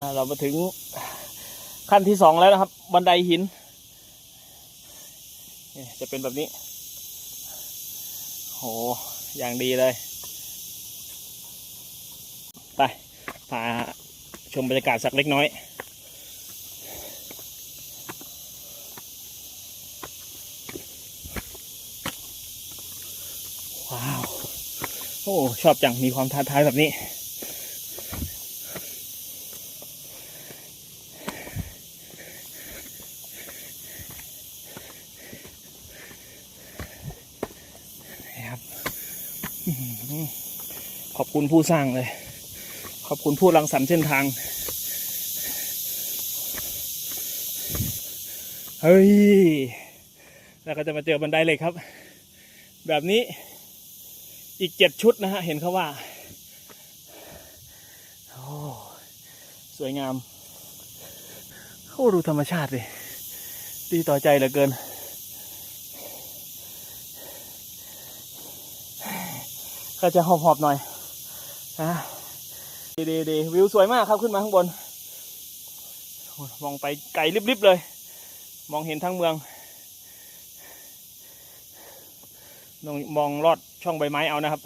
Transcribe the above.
เรามาถึงขั้นที่สองแล้วนะครับ บันไดหิน จะเป็นแบบนี้ โห อย่างดีเลย ไปพาชมบรรยากาศสักเล็กน้อย ว้าว โอ้ ชอบจัง มีความท้าทายแบบนี้ นะครับอื้อหือ ขอบคุณผู้สร้างเลย ขอบคุณผู้รังสรรค์เส้นทาง เฮ้ย แล้วก็จะมาเจอบันไดเหล็กครับ แบบนี้อีกเจ็ดชุดนะฮะ เห็นเขาว่า โอ้สวยงามโอ้ดูธรรมชาติเลย ดีต่อใจเหลือเกิน ก็จะหอบๆหน่อยนะดีดีดีวิวสวยมากครับขึ้นมาข้างบน มองไปไกลลิบๆเลย มองเห็นทั้งเมืองมองลอดช่องใบไม้เอานะครับ